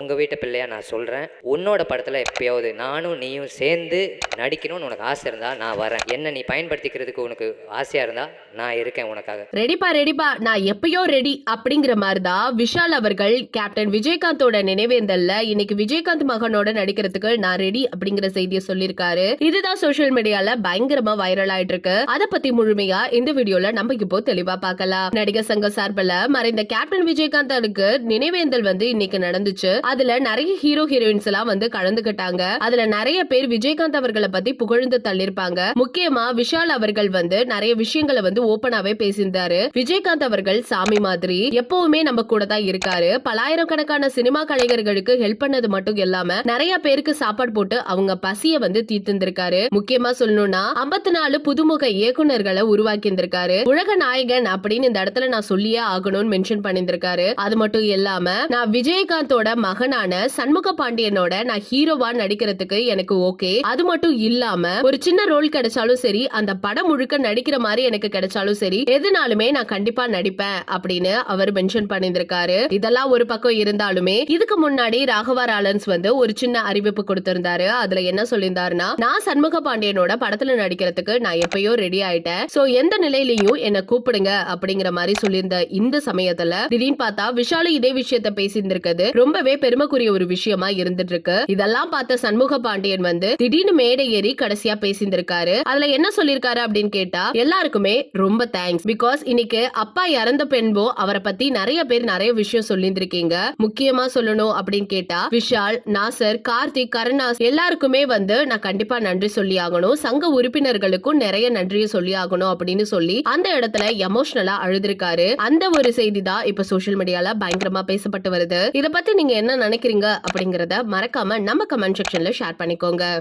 உங்கள் வீட்டு பிள்ளையா நான் சொல்கிறேன் உன்னோட படத்தில் எப்பயாவது நானும் நீயும் சேர்ந்து நடிக்கணும்னு உனக்கு ஆசை இருந்தால் நான் வரேன். என்ன நீ பயன்படுத்திக்கிறதுக்கு உனக்கு ஆசையாக இருந்தால் நான் இருக்கேன் உனக்காக. ரெடிப்பா ரெடிப்பா. நான் எப்பயோ ரெடி அப்படிங்கிற மாதிரி தான் விஷால் அவர்கள் கேப்டன் விஜயகாந்தோட நினைவேந்தல்ல இன்னைக்கு விஜயகாந்த் மகனோட நடிக்கிறதுக்கு நான் ரெடி அப்படிங்கிற செய்தியை சொல்லியிருக்காரு. இதுதான் சோஷியல் மீடியால பயங்கரமா வைரல் ஆயிட்டு இருக்கு அத பத்தி முழுமையா இந்த வீடியோல நம்ம இப்போ தெளிவா பார்க்கலாம் நடிகர் சங்க சார்பில் மறைந்த கேப்டன் விஜயகாந்தனுக்கு நினைவேந்தல் வந்து இன்னைக்கு நடந்துச்சு. அதுல நிறைய ஹீரோ ஹீரோயின்ஸ் எல்லாம் வந்து கலந்துகிட்டாங்க அதுல நிறைய பேர் விஜயகாந்த் அவர்களை பத்தி புகழ்ந்து தள்ளிருப்பாங்க முக்கியமா விஷால் அவர்கள் வந்து நிறைய விஷயங்களை வந்து ஓபனாவே பேசியிருந்தாரு. விஜயகாந்த் அவர்கள் சாமி மாதிரி எப்பவுமே நம்ம கூட தான் இருக்காரு. பலாயிரம் கணக்கான சினிமா கலைஞர்களுக்கு ஹெல்ப் பண்ணது மட்டும் இல்லாம நிறைய பேருக்கு சாப்பாடு போட்டு அவங்க பசிய வந்து தீர்த்திருந்திருக்காரு. முக்கியமா சொல்லணும்னா ஐம்பத்தி நாலு புதுமுக இயக்குனர்களை உருவாக்கி இருந்திருக்காரு உலக நாயகன் அப்படின்னு இந்த இடத்துல நான் சொல்லியே ஆகணும்னு மென்ஷன் பண்ணியிருந்திருக்காரு. அது மட்டும் இல்லாம நான் விஜயகாந்தோட மகனான சண்முக பாண்டியனோட நான் ஹீரோவா நடிக்கிறதுக்கு எனக்கு ஓகே. அது மட்டும் இல்லாம ஒரு சின்ன ரோல் கிடைச்சாலும் சரி அந்த படம் முழுக்க நடிக்கிற மாதிரி எனக்கு கிடைச்சாலும் சரி எதுனாலுமே நான் கண்டிப்பா நடிப்பேன் அப்படின்னு அவர் மென்ஷன் பண்ணியிருந்திருக்காரு. இதெல்லாம் ஒரு பக்கம் இருந்தாலுமே இதுக்கு முன்னாடி ராகவா ராலன்ஸ் வந்து ஒரு சின்ன அறிவிப்பு கொடுத்திருந்தாரு. அதுல என்ன சொல்லியிருந்தாருன்னா நான் சண்முக பாண்டியனோட படத்துல நடிக்கிறதுக்கு நான் எப்பயோ ரெடி ஆயிட்டேன். சோ எந்த நிலையிலையும் என்ன கூப்பிடுங்க அப்படிங்கிற மாதிரி சொல்லியிருந்த இந்த சமயத்துல திடீர்னு பார்த்தா விஷாலு இதே விஷயத்த பேசியிருந்திருக்கிறது. ரொம்பவே பெருமைக்குரிய ஒரு விஷயமா இருந்துட்டு இருக்கு இதெல்லாம் பார்த்த சண்முக பாண்டியன் வந்து திடீர்னு மேடை ஏறி கடைசியா பேசியிருந்திருக்காரு. அதுல என்ன சொல்லியிருக்காரு அப்படின்னு கேட்டா எல்லாருக்குமே ரொம்ப தேங்க்ஸ் பிகாஸ் இன்னைக்கு அப்பா இறந்த பெண்போ அவரை பத்தி நிறைய பேர் நிறைய விஷயம் சொல்லியிருந்திருக்கீங்க. முக்கியமா சொல்லணும் அப்படின்னு கேட்டா விஷால் நாசர் கார்த்திக் கருணாஸ் எல்லாருக்குமே வந்து நான் கண்டிப்பா நன்றி சொல்லி ஆகணும். சங்க உறுப்பினர்களுக்கும் நிறைய நன்றியை சொல்லி ஆகணும் அப்படின்னு சொல்லி அந்த இடத்துல எமோஷனலா அழுதுருக்காரு. அந்த ஒரு செய்தி தான் இப்ப சோஷியல் மீடியால பயங்கரமா பேசப்பட்டு வருது. இத பத்தி நீங்க என்ன நினைக்கிறீங்க அப்படிங்கிறத மறக்காம நம்ம கமெண்ட் செக்ஷன்ல ஷேர் பண்ணிக்கோங்க.